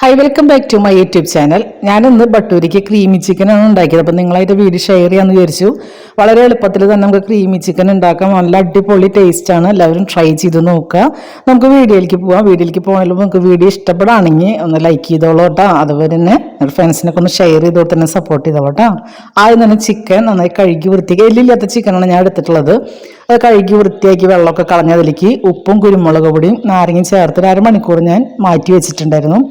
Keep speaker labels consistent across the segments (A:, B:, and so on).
A: Hi welcome back to my YouTube channel ഞാൻ ഇന്ന് ബട്ടൂരിക്ക് creamy ചിക്കനാണ് ഉണ്ടാക്കിയത്. അപ്പം നിങ്ങളായിട്ട് വീഡിയോ ഷെയർ ചെയ്യാമെന്ന് വിചാരിച്ചു. വളരെ എളുപ്പത്തിൽ തന്നെ നമുക്ക് ക്രീമി ചിക്കൻ ഉണ്ടാക്കാം. നല്ല അടിപൊളി ടേസ്റ്റ് ആണ്. എല്ലാവരും ട്രൈ ചെയ്ത് നോക്കുക. നമുക്ക് വീഡിയോയിലേക്ക് പോവാം. വീഡിയോയിലേക്ക് പോകാനുള്ള നമുക്ക് വീഡിയോ ഇഷ്ടപ്പെടുകയാണെങ്കിൽ ഒന്ന് ലൈക്ക് ചെയ്തോളൂ കേട്ടോ. അതുപോലെ തന്നെ ഫ്രണ്ട്സിനൊക്കെ ഒന്ന് ഷെയർ ചെയ്തോട്ട് തന്നെ സപ്പോർട്ട് ചെയ്തോളൂ കേട്ടോ. ആദ്യം തന്നെ ചിക്കൻ നന്നായി കഴുകി വൃത്തിയാക്കി. എല്ലില്ലാത്ത ചിക്കനാണ് ഞാൻ എടുത്തിട്ടുള്ളത്. അത് കഴുകി വൃത്തിയാക്കി വെള്ളമൊക്കെ കളഞ്ഞതിലേക്ക് ഉപ്പും കുരുമുളക് പൊടിയും നാരങ്ങയും ചേർത്ത് അരമണിക്കൂർ ഞാൻ മാറ്റി വെച്ചിട്ടുണ്ടായിരുന്നു.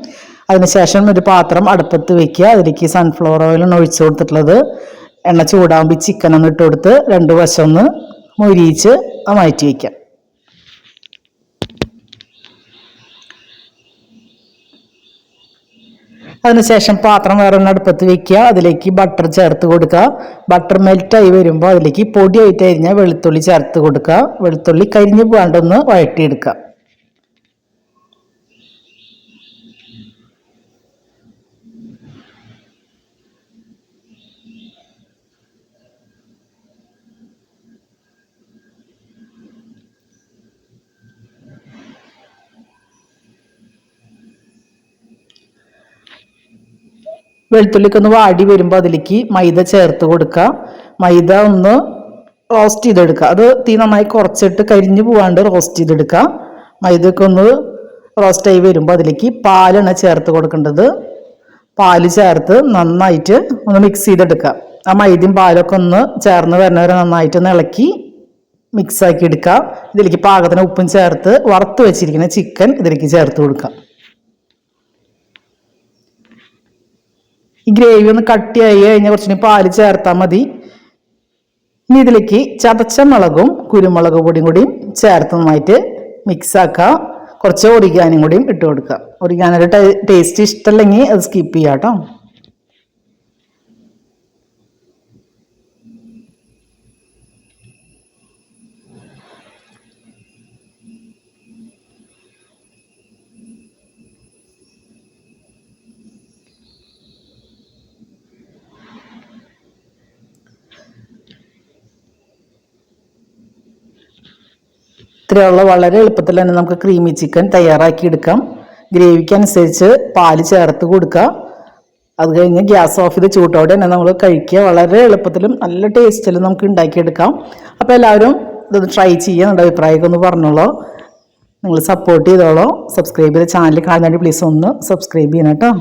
A: അതിനുശേഷം ഒരു പാത്രം അടുപ്പത്ത് വെക്കുക. അതിലേക്ക് സൺഫ്ലവർ ഓയിലാണ് ഒഴിച്ചു കൊടുത്തിട്ടുള്ളത്. എണ്ണ ചൂടാകുമ്പോൾ ചിക്കൻ ഒന്ന് ഇട്ട് കൊടുത്ത് രണ്ട് വശം ഒന്ന് മൊരിയിച്ച് മാറ്റി വയ്ക്കാം അതിനുശേഷം പാത്രം വേറെ അടുപ്പത്ത് വെക്കുക. അതിലേക്ക് ബട്ടർ ചേർത്ത് കൊടുക്കുക. ബട്ടർ മെൽറ്റായി വരുമ്പോൾ അതിലേക്ക് പൊടിയായിട്ട് അരിഞ്ഞ വെളുത്തുള്ളി ചേർത്ത് കൊടുക്കുക. വെളുത്തുള്ളി കരിഞ്ഞു പോകാണ്ടൊന്ന് വഴറ്റിയെടുക്കുക. വെളുത്തുള്ളിക്ക് ഒന്ന് വാടി വരുമ്പോൾ അതിലേക്ക് മൈദ ചേർത്ത് കൊടുക്കുക മൈദ ഒന്ന് റോസ്റ്റ് ചെയ്തെടുക്കുക അത് തീ നന്നായി കുറച്ചിട്ട് കരിഞ്ഞു പോവാണ്ട് റോസ്റ്റ് ചെയ്തെടുക്കുക മൈദയൊക്കെ ഒന്ന് റോസ്റ്റായി വരുമ്പോൾ അതിലേക്ക് പാലാണ് ചേർത്ത് കൊടുക്കേണ്ടത്. പാൽ ചേർത്ത് നന്നായിട്ട് ഒന്ന് മിക്സ് ചെയ്തെടുക്കുക ആ മൈദയും പാലൊക്കെ ഒന്ന് ചേർന്ന് വരുന്നവരെ നന്നായിട്ട് ഒന്ന് ഇളക്കി മിക്സാക്കി എടുക്കുക ഇതിലേക്ക് പാകത്തിന് ഉപ്പും ചേർത്ത് വറുത്ത് വെച്ചിരിക്കുന്ന ചിക്കൻ ഇതിലേക്ക് ചേർത്ത് കൊടുക്കുക ഈ ഗ്രേവി ഒന്ന് കട്ടിയായി കഴിഞ്ഞാൽ കുറച്ചുകൂടി പാൽ ചേർത്താൽ മതി. ഇനി ഇതിലേക്ക് ചതച്ച മുളകും കുരുമുളക് പൊടിയും കൂടിയും ചേർത്ത് നന്നായിട്ട് മിക്സ് ആക്കുക കുറച്ച് ഒറിഗാനും കൂടിയും ഇട്ട് കൊടുക്കുക ഒറിഗാനൊരു ടേസ്റ്റ് ഇഷ്ടമല്ലെങ്കിൽ അത് സ്കിപ്പ് ചെയ്യാം കേട്ടോ ഇത്രയുള്ള വളരെ എളുപ്പത്തിൽ തന്നെ നമുക്ക് ക്രീമി ചിക്കൻ തയ്യാറാക്കി എടുക്കാം. ഗ്രേവിക്ക് അനുസരിച്ച് പാൽ ചേർത്ത് കൊടുക്കുക. അത് കഴിഞ്ഞ് ഗ്യാസ് ഓഫ് ചെയ്ത് ചൂട്ടോടെ തന്നെ നമ്മൾ കഴിക്കുക. വളരെ എളുപ്പത്തിലും നല്ല ടേസ്റ്റിലും നമുക്ക് ഉണ്ടാക്കിയെടുക്കാം. അപ്പോൾ എല്ലാവരും ഇതൊന്ന് ട്രൈ ചെയ്യുക നമ്മുടെ അഭിപ്രായമൊക്കെ ഒന്ന് പറഞ്ഞോളൂ. നിങ്ങൾ സപ്പോർട്ട് ചെയ്തോളൂ. സബ്സ്ക്രൈബ് ചെയ്ത് ചാനൽ കാണുന്നതിന് പ്ലീസ് ഒന്ന് സബ്സ്ക്രൈബ് ചെയ്യണം കേട്ടോ.